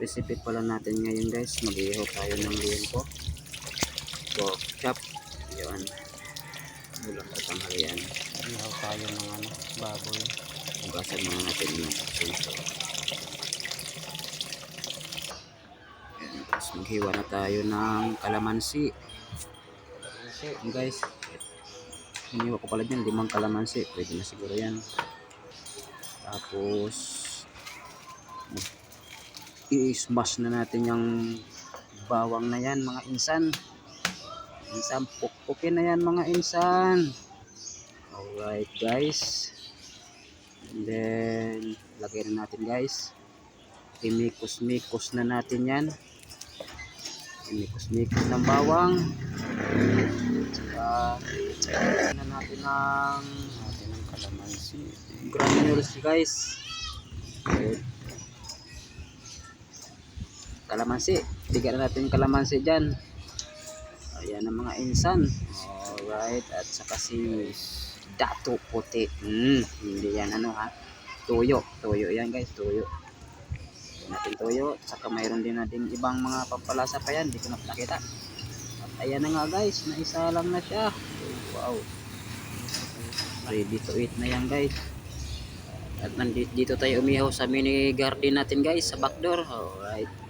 recipe pala natin ngayon guys. Mag-ihaw tayo ng liempo pork chop. Yun. Ulam at tanghalian ihaw tayo ng ano baboy. Ugasan muna natin yung Ayan, tapos maghiwa na tayo ng kalamansi. Ayan, guys. Hiniwa ko pala dyan limang kalamansi. Pwede na siguro yan. Tapos i-smash na natin yung bawang na yan mga insan. Insan pukpukin na yan mga insan. Alright guys. And then lagay na natin guys. Imikos-mikos na natin yan. Imikos-mikos ng bawang. Saka na natin ng natin ng kalamansi. Granules guys. Good. Kalamansi. Tiga na natin yung kalamansi dyan. Ayan ang mga insan. Alright at saka si dato puti. Hmm, hindi yan ano ha? Tuyo tuyo yan guys. Tuyo Ayan natin tuyo saka mayroon din natin ibang mga pampalasa pa yan. Hindi ko na nakita. At ayan na nga guys. Naisa lang na siya. Wow. Ready to eat na yan guys. At nandito dito tayo umihaw sa mini garden natin guys sa backdoor alright